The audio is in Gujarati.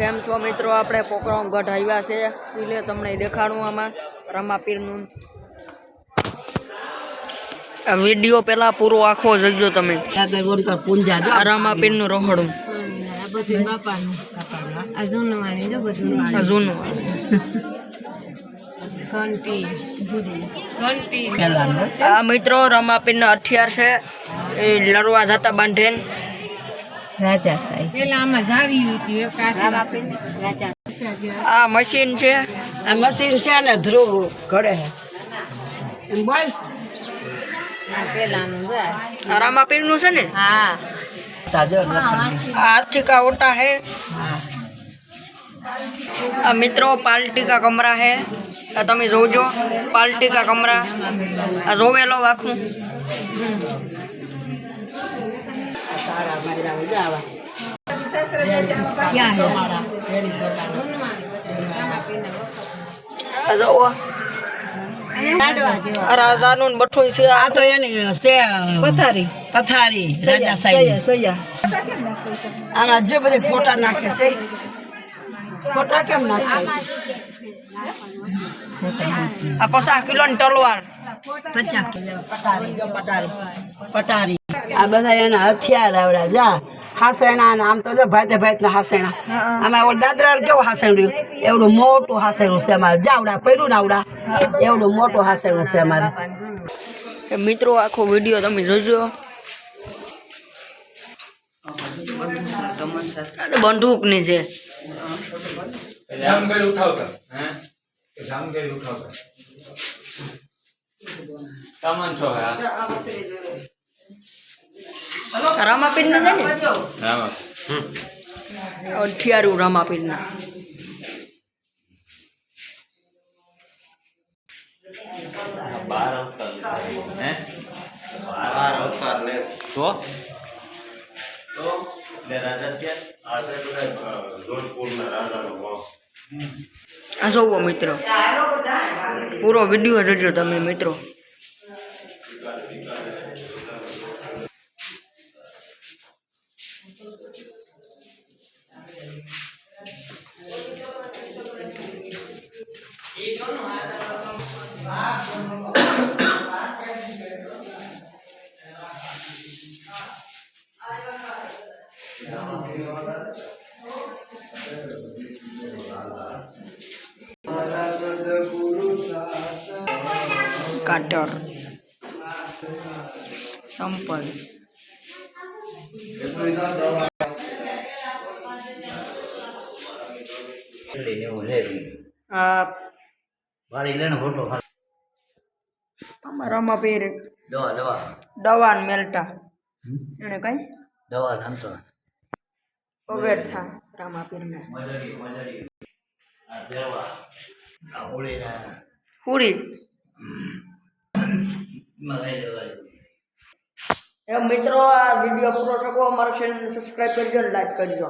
કેમ છો મિત્રો? આપણે પોકરામ ગઢ આવ્યા છે. એટલે તમને દેખાડું આમાં. રમાપીરનું વીડિયો પેલા પૂરો આખો જજો. તમે રમાપીરનું રહોડું. બધું બાપાનું. આ જૂનવાણી જો બધું આ જૂનું ઘંટી. ઘંટી. પેલાનું આ મિત્રો રમાપીરના હથિયાર છે. એ લડવા જતા બાંધેન. રાજા સાહેબ. પેલા આમાં જાવી હતી એક રાજા આ મશીન છે? આ મશીન છે ને ધ્રુવ ઘડે એમ બોલ. આ પેલાનું જાય આ રામાપીરનું છે ને? હા. તાજો આ હાથથી કા ઓટા है આ મિત્રો પાલટી કા કમરા હે? આ તમે જોજો. પાલટી કા કમરા. આ જોવેલો આખું આ જોવો. આ રાજાનું બઠું છે આ. તો એની છે પથારી. પથારી રાજા સાહેબ આમાં જે બધે ફોટા નાખે છે ફોટા કેમ નાખે? આ પચાસ કિલોની તલવાર. પચાસ કિલો. પટારી પટારી પટારી. આ બધા એના હથિયાર આવડા જા. હાસેણા ને આમ તો જો ભાતે ભાઈ ના હાસેણા અમે ઓલું દાદરા કેવું હાસણ રહ્યું એવડું મોટું હાસેણું છે અમારે. જાવડા પડ્યું નાવડા આવડા. એવડું મોટું હાસેણું છે અમારે. મિત્રો આખો વીડિયો તમે જોજો. બંદૂકની છે. જામગઢ ઉઠાવતા. હે? જામગઢ ઉઠાવતા. તમન છો હા રામાપીરના છે ને? રામ અઠિયારું રામાપીરના. હે બાર અવતાર ને તો? ને રાજા ત્યાં આશરે બધા જોધપુરના રાજાનો વાવ આ જોવો મિત્રો. પૂરો વીડિયો જોજો તમે મિત્રો. કાટર સંપલ આ વાળી લેને ફોટો આમાં રામાપીર દવા દવા. દવાન મેલટા. એને કઈ? દવા નામતો થા એમ મિત્રો આ વીડિયો પૂરો થકો. અમારા ચેનલને સબસ્ક્રાઈબ કરજો અને લાઈક કરજો.